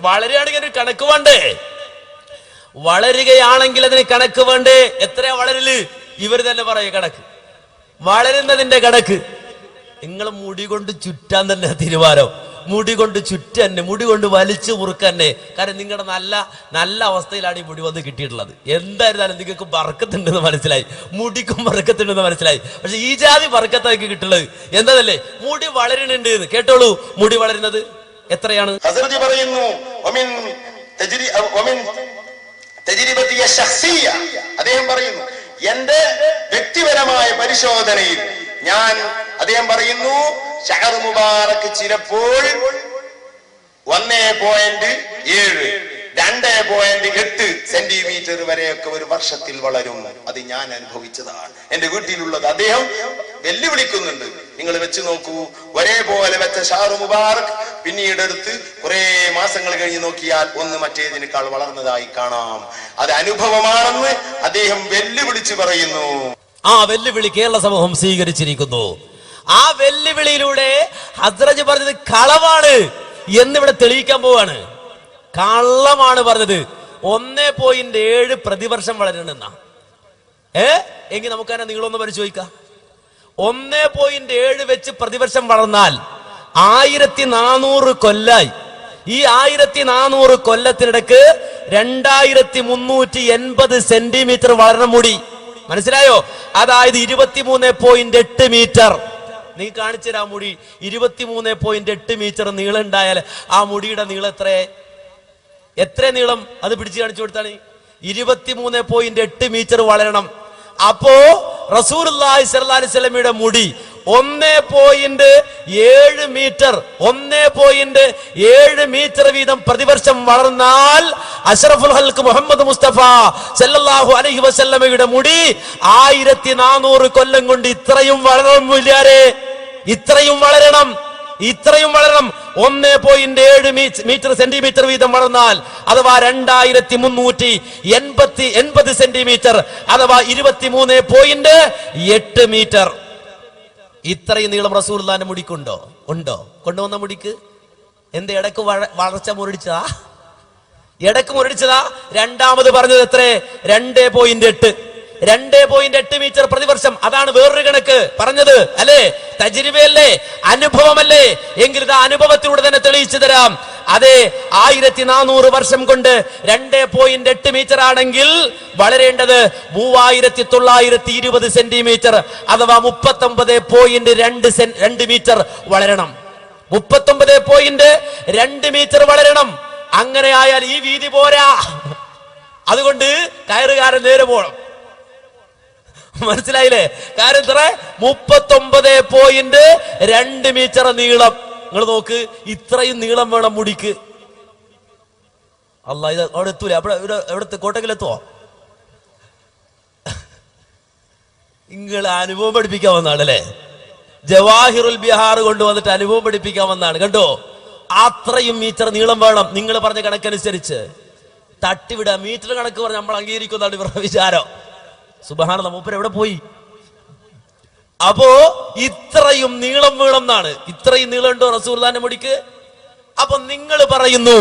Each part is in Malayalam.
വളരുകയാണെങ്കിൽ അതിന് കണക്ക് വേണ്ടേ? വളരുകയാണെങ്കിൽ അതിന് കണക്ക് വേണ്ടേ? എത്രയാ വളരൽ? ഇവർ തന്നെ പറയ കണക്ക്. വളരുന്നതിന്റെ കണക്ക്. നിങ്ങൾ മുടി കൊണ്ട് ചുറ്റാൻ തന്നെ തീരുമാനം. മുടി കൊണ്ട് ചുറ്റന്നെ മുടി കൊണ്ട് വലിച്ചു മുറുക്കന്നെ കാരണം നിങ്ങളുടെ നല്ല നല്ല അവസ്ഥയിലാണ് ഈ മുടി വന്ന് കിട്ടിയിട്ടുള്ളത്. എന്തായിരുന്നാലും നിങ്ങൾക്ക് വറക്കത്തുണ്ടെന്ന് മനസ്സിലായി. മുടിക്കും വറക്കത്തുണ്ടെന്ന് മനസ്സിലായി. പക്ഷെ ഈ ജാതി ബർക്കത്താക്കി കിട്ടുള്ളത് എന്തതല്ലേ മുടി വളരുന്നുണ്ട് എന്ന്. കേട്ടോളൂ മുടി വളരുന്നത്. എത്രയാണ്? പറയുന്നു. അദ്ദേഹം പറയുന്നു എന്റെ വ്യക്തിപരമായ പരിശോധനയിൽ ഞാൻ അദ്ദേഹം പറയുന്നു ഷഹർ മുബാറക്ക് ചിലപ്പോൾ ഒന്നേ പോയിന്റ് ഏഴ് രണ്ട് പോയിന്റ് എട്ട് സെന്റിമീറ്റർ വരെയൊക്കെ ഒരു വർഷത്തിൽ വളരും. അത് ഞാൻ അനുഭവിച്ചതാണ്. എന്റെ വീട്ടിലുള്ളത്. അദ്ദേഹം വെല്ലുവിളിക്കുന്നുണ്ട്. നിങ്ങൾ വെച്ച് നോക്കൂ ഒരേപോലെ വെച്ച ഷാറു മുബാറക് പിന്നീട് എടുത്ത് കുറെ മാസങ്ങൾ കഴിഞ്ഞ് നോക്കിയാൽ ഒന്ന് മറ്റേതിനേക്കാൾ വളർന്നതായി കാണാം. അത് അനുഭവമാണെന്ന് അദ്ദേഹം വെല്ലുവിളിച്ച് പറയുന്നു. ആ വെല്ലുവിളി കേരള സമൂഹം സ്വീകരിച്ചിരിക്കുന്നു. ആ വെല്ലുവിളിയിലൂടെ ഹസ്രജ് പറഞ്ഞത് കളവാണ് എന്നിവിടെ തെളിയിക്കാൻ പോവാണ്. കള്ളമാണ് പറഞ്ഞത്. ഒന്നേ പോയിന്റ് ഏഴ് പ്രതിവർഷം വളരണമെന്നാ. ഏ? എങ്കിൽ നമുക്ക് തന്നെ നിങ്ങളൊന്ന് പരിശോധിക്കാം. ഒന്നേ പോയിന്റ് ഏഴ് വെച്ച് പ്രതിവർഷം വളർന്നാൽ ആയിരത്തി നാനൂറ് കൊല്ലായി. ഈ ആയിരത്തി നാനൂറ് കൊല്ലത്തിനിടക്ക് രണ്ടായിരത്തി മുന്നൂറ്റി എൺപത് സെന്റിമീറ്റർ വളരണം മുടി. മനസ്സിലായോ? അതായത് ഇരുപത്തിമൂന്ന് പോയിന്റ് എട്ട് മീറ്റർ. നീ കാണിച്ചുതരാ മുടി. ഇരുപത്തിമൂന്ന് പോയിന്റ് എട്ട് മീറ്റർ നീളം ഉണ്ടായാൽ ആ മുടിയുടെ നീളം എത്ര? എത്ര നീളം? അത് പിടിച്ചു കാണിച്ചു കൊടുത്താണ്. ഇരുപത്തിമൂന്ന് പോയിന്റ് എട്ട് മീറ്റർ വളരണം. അപ്പോ റസൂർ സ്വലമിയുടെ മുടി ഒന്ന് പോയിന്റ് ഏഴ് മീറ്റർ ഒന്ന് പോയിന്റ് ഏഴ് മീറ്റർ വീതം പ്രതിവർഷം വളർന്നാൽ അഷറഫുൽ ഹൽക്ക് മുഹമ്മദ് മുസ്തഫ സല്ലല്ലാഹു അലൈഹി വസല്ലമയുടെ മുടി ആയിരത്തി നാനൂറ് കൊല്ലം കൊണ്ട് ഇത്രയും വളരണം ഇല്ലാരെ ഇത്രയും വളരണം. ഇത്രയും വളരണം. ഒന്ന് പോയിന്റ് ഏഴ് മീറ്റർ സെന്റിമീറ്റർ വീതം വളർന്നാൽ അഥവാ രണ്ടായിരത്തി മുന്നൂറ്റി എൺപത്തി എൺപത് സെന്റിമീറ്റർ അഥവാ ഇരുപത്തി മൂന്ന് പോയിന്റ് എട്ട് മീറ്റർ ഇത്രയും നീളം റസൂർലാന്റെ മുടിക്കുണ്ടോ? ഉണ്ടോ? കൊണ്ടുവന്ന മുടിക്ക്? എന്ത് ഇടയ്ക്ക് വളർച്ച മുരടിച്ചതാ ഇടയ്ക്ക് മുരടിച്ചതാ രണ്ടാമത് പറഞ്ഞത് എത്ര? രണ്ടേ പോയിന്റ് എട്ട്. രണ്ട് പോയിന്റ് എട്ട് മീറ്റർ പ്രതിവർഷം. അതാണ് വേറൊരു കണക്ക്. പറഞ്ഞത് അല്ലേ? തജിരിവയല്ലേ അനുഭവമല്ലേ? എങ്കിൽ ഇത് അനുഭവത്തിലൂടെ തന്നെ തെളിയിച്ചു തരാം. അതെ ആയിരത്തി നാനൂറ് വർഷം കൊണ്ട് രണ്ട് പോയിന്റ് എട്ട് മീറ്റർ ആണെങ്കിൽ വളരേണ്ടത് മൂവായിരത്തി തൊള്ളായിരത്തി ഇരുപത് സെന്റിമീറ്റർ അഥവാ മുപ്പത്തൊമ്പത് പോയിന്റ് രണ്ട് രണ്ട് മീറ്റർ വളരണം. മുപ്പത്തൊമ്പത് പോയിന്റ് രണ്ട് മീറ്റർ വളരണം. അങ്ങനെ ആയാൽ ഈ വീതി പോരാ. അതുകൊണ്ട് കയറുകാരൻ നേരെ പോണം. മനസ്സിലായില്ലേ? കാര്യം എത്ര മുപ്പത്തൊമ്പത് പോയിന്റ് രണ്ട് മീറ്റർ നീളം. നിങ്ങൾ നോക്ക് ഇത്രയും നീളം വേണം മുടിക്ക്. അല്ല ഇത് അവിടെ എത്തൂല? അവിടെ എവിടെ എവിടത്തെ? കോട്ടക്കിലെത്തുവോ നിങ്ങൾ അനുഭവം പഠിപ്പിക്കാൻ വന്നാണല്ലേ ജവാഹിറുൽ ബിഹാർ കൊണ്ടുവന്നിട്ട് അനുഭവം പഠിപ്പിക്കാൻ വന്നാണ്. കണ്ടോ? അത്രയും മീറ്റർ നീളം വേണം. നിങ്ങൾ പറഞ്ഞ കണക്കനുസരിച്ച്. തട്ടിവിടുക മീറ്റർ കണക്ക് പറഞ്ഞ് നമ്മൾ അംഗീകരിക്കുന്നതാണ് ഇവരുടെ വിചാരം. സുബഹാന മൂപ്പർ എവിടെ പോയി? അപ്പോ ഇത്രയും നീളം വീണം എന്നാണ് ഇത്രയും നീളം ഉണ്ടോ റസൂർദാന്റെ മുടിക്ക്? അപ്പൊ നിങ്ങൾ പറയുന്നു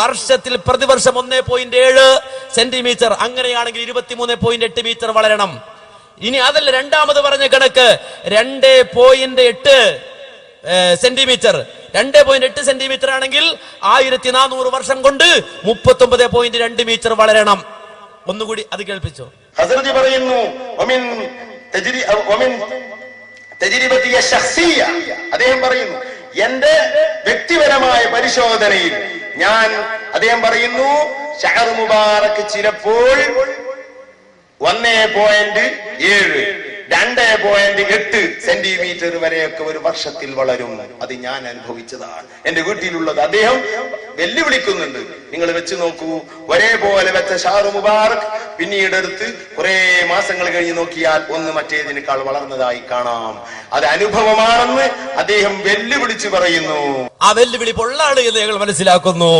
വർഷത്തിൽ പ്രതിവർഷം ഒന്നേ പോയിന്റ് ഏഴ് സെന്റിമീറ്റർ അങ്ങനെയാണെങ്കിൽ ഇരുപത്തിമൂന്ന് പോയിന്റ് എട്ട് മീറ്റർ വളരണം. ഇനി അതല്ല രണ്ടാമത് പറഞ്ഞ കണക്ക് രണ്ട് പോയിന്റ് എട്ട് സെന്റിമീറ്റർ രണ്ട് പോയിന്റ് എട്ട് സെന്റിമീറ്റർ ആണെങ്കിൽ ആയിരത്തി നാനൂറ് വർഷം കൊണ്ട് മുപ്പത്തി ഒമ്പത് പോയിന്റ് രണ്ട് മീറ്റർ വളരണം. ഒന്നുകൂടി അത് കേൾപ്പിച്ചോ? ഹസരജി പറയുന്നു. അദ്ദേഹം പറയുന്നു എന്റെ വ്യക്തിപരമായ പരിശോധനയിൽ ഞാൻ അദ്ദേഹം പറയുന്നു ഷഹർ മുബാറക്ക് ചിലപ്പോൾ ഒന്നേ പോയിന്റ് ഏഴ് രണ്ട് പോയിന്റ് എട്ട് സെന്റിമീറ്റർ വരെയൊക്കെ ഒരു വർഷത്തിൽ വളരും അത് ഞാൻ അനുഭവിച്ചതാണ് എന്റെ വീട്ടിലുള്ളത് അദ്ദേഹം വെല്ലുവിളിക്കുന്നുണ്ട്. നിങ്ങൾ വെച്ച് നോക്കൂ. ഒരേപോലെ വെച്ച ഷാറു മുബാറക് പിന്നീട് എടുത്ത് കുറെ മാസങ്ങൾ കഴിഞ്ഞ് നോക്കിയാൽ ഒന്ന് മറ്റേതിനേക്കാൾ വളർന്നതായി കാണാം. അത് അനുഭവമാണെന്ന് അദ്ദേഹം വെല്ലുവിളിച്ച് പറയുന്നു. ആ വെല്ലുവിളി പൊള്ളാണ് എന്ന് ഞങ്ങൾ മനസ്സിലാക്കുന്നു.